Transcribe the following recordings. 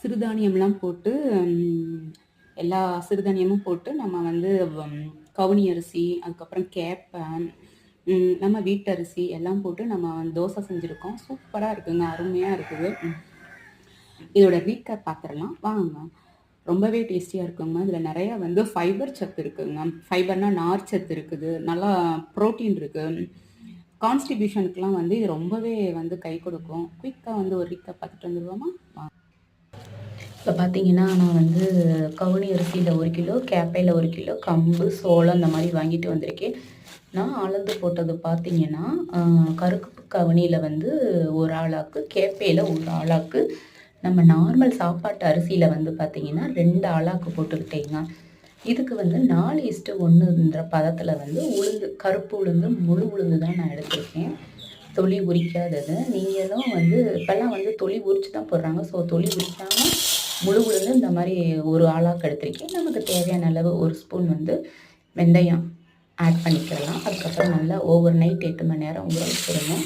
சிறுதானியம்லாம் போட்டு எல்லா சிறுதானியமும் போட்டு நம்ம வந்து கவுனி அரிசி அதுக்கப்புறம் கேப்பன் நம்ம வீட்டரிசி எல்லாம் போட்டு நம்ம தோசை செஞ்சுருக்கோம். சூப்பராக இருக்குங்க அருமையாக இருக்குது. இதோட ரீகேப் பார்த்துடலாம் வாங்க. ரொம்பவே டேஸ்டியாக இருக்குங்க. இதில் நிறையா வந்து ஃபைபர் சத்து இருக்குங்க. ஃபைபர்னால் நார் சத்து இருக்குது. நல்லா ப்ரோட்டீன் இருக்குது கான்ஸ்டிபியூஷனுக்குலாம் வந்து இது ரொம்பவே வந்து கை கொடுக்கும். குயிக்காக வந்து ஒரு ரீகேப் பார்த்துட்டு வந்துடுவோமா இப்போ பார்த்தீங்கன்னா நான் வந்து கவுனி அரிசியில் ஒரு கிலோ கேப்பையில் ஒரு கிலோ கம்பு சோளம் இந்த மாதிரி வாங்கிட்டு வந்திருக்கேன். நான் அளந்து போட்டது பார்த்தீங்கன்னா ஆஹ், கருக்கு கவுனியில் வந்து ஒரு ஆளாக்கு கேப்பையில் ஒரு ஆளாக்கு. நம்ம நார்மல் சாப்பாட்டு அரிசியில் வந்து பார்த்தீங்கன்னா ரெண்டு ஆளாக்கு போட்டுக்கிட்டேங்க. இதுக்கு வந்து நாலு இஸ்ட்டு ஒன்றுன்ற பதத்தில் வந்து உளுந்து கருப்பு உளுந்து முழு உளுந்து தான் நான் எடுத்திருக்கேன். தொளி உரிக்காதது. நீங்களும் வந்து இப்போல்லாம் வந்து தொளி உரித்து தான் போடுறாங்க. ஸோ தொளி உரிக்காமல் முழு உளுந்து இந்த மாதிரி ஒரு ஆளாக எடுத்திருக்கேன். நமக்கு தேவையான அளவு ஒரு ஸ்பூன் வந்து வெந்தயம் ஆட் பண்ணிக்கலாம். அதுக்கப்புறம் நல்லா ஓவர் நைட் எட்டு மணி நேரம் ஊற வச்சிடணும்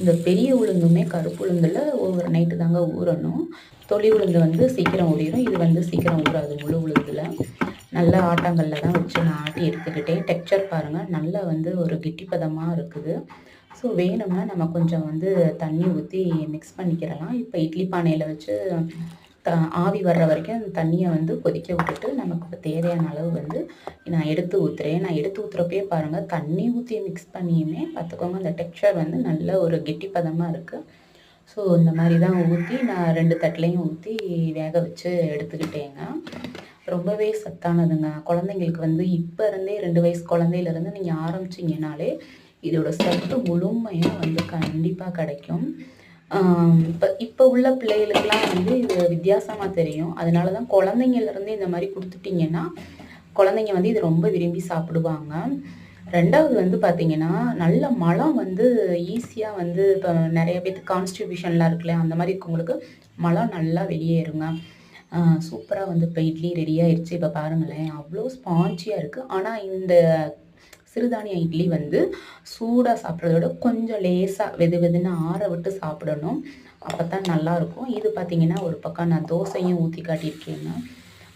இந்த பெரிய உளுந்துமே கருப்பு உளுந்தில் ஓவர் நைட்டு தாங்க ஊறணும். தொளி உளுந்து வந்து சீக்கிரம் ஊறிடும் இது வந்து சீக்கிரம் ஊறாது. முழு உளுந்து நல்ல ஆட்டாங்கல்ல தான் வச்சு நான் ஆட்டி எடுத்துக்கிட்டேன். டெக்ஸ்சர் பாருங்கள் நல்லா வந்து ஒரு கெட்டிப்பதமாக இருக்குது. ஸோ வேணும்னா நம்ம கொஞ்சம் வந்து தண்ணி ஊற்றி மிக்ஸ் பண்ணிக்கிறலாம். இப்போ இட்லி பானையில் வச்சு த ஆவி வர்ற வரைக்கும் அந்த தண்ணியை வந்து கொதிக்க விட்டுட்டு நமக்கு இப்போ தேவையான அளவு வந்து நான் எடுத்து ஊற்றுறேன் நான் எடுத்து ஊற்றுறப்பே பாருங்கள் தண்ணி ஊற்றி மிக்ஸ் பண்ணியுமே பார்த்துக்கோங்க அந்த டெக்ஸ்சர் வந்து நல்ல ஒரு கெட்டிப்பதமாக இருக்குது ஸோ இந்த மாதிரி தான் ஊற்றி நான் ரெண்டு தட்டிலையும் ஊற்றி வேக வச்சு எடுத்துக்கிட்டேங்க. ரொம்பவே சத்தானதுங்க. குழந்தைங்களுக்கு வந்து இப்போ இருந்தே ரெண்டு வயசு குழந்தையிலேருந்து நீங்கள் ஆரம்பிச்சிங்கனாலே இதோட சத்து முழுமையாக வந்து கண்டிப்பாக கிடைக்கும். இப்போ இப்போ உள்ள பிள்ளைகளுக்கெல்லாம் வந்து இது வித்தியாசமாக தெரியும். அதனால தான் குழந்தைங்கள்லேருந்து இந்த மாதிரி கொடுத்துட்டிங்கன்னா குழந்தைங்க வந்து இது ரொம்ப விரும்பி சாப்பிடுவாங்க. ரெண்டாவது வந்து பார்த்தீங்கன்னா நல்ல மலம் வந்து ஈஸியாக வந்து இப்போ நிறைய பேர்த்துக்கு கான்ஸ்டிபியூஷன்லாம் இருக்குல்ல அந்த மாதிரி இருக்கவங்களுக்கு மலம் நல்லா வெளியேறுங்க. சூப்பராக வந்து இப்போ இட்லி ரெடி ஆயிடுச்சு இப்போ பாருங்களேன் அவ்வளோ ஸ்பாஞ்சியாக இருக்குது ஆனால் இந்த சிறுதானிய இட்லி வந்து சூடாக சாப்பிட்றத விட கொஞ்சம் லேசாக வெது வெதுன்னு ஆற விட்டு சாப்பிடணும். அப்போ தான் நல்லாயிருக்கும். இது பார்த்தீங்கன்னா ஒரு பக்கம் நான் தோசையும் ஊற்றி காட்டியிருக்கேங்க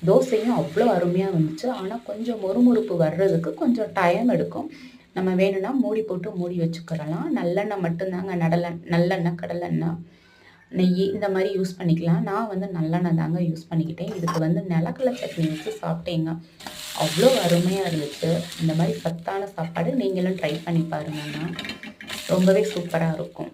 தோசையும் அவ்வளோ அருமையாக வந்துச்சு. ஆனால் கொஞ்சம் மொறுமொறுப்பு வர்றதுக்கு கொஞ்சம் டைம் எடுக்கும். நம்ம வேணும்னா மூடி போட்டு மூடி வச்சுக்கிறலாம். நல்லெண்ணெய் மட்டும்தாங்க நடலை நல்லெண்ணெய் கடலெண்ணெய். நெய் இந்த மாதிரி யூஸ் பண்ணிக்கலாம். நான் வந்து நல்லெண்ணெய் தாங்க யூஸ் பண்ணிக்கிட்டேன். இதுக்கு வந்து நிலக்கடலை சட்னி வச்சு சாப்பிட்டேங்க. அவ்வளோ அருமையாக இருந்துச்சு. இந்த மாதிரி சத்தான சாப்பாடு நீங்களும் ட்ரை பண்ணி பாருங்கண்ணா ரொம்பவே சூப்பராக இருக்கும்.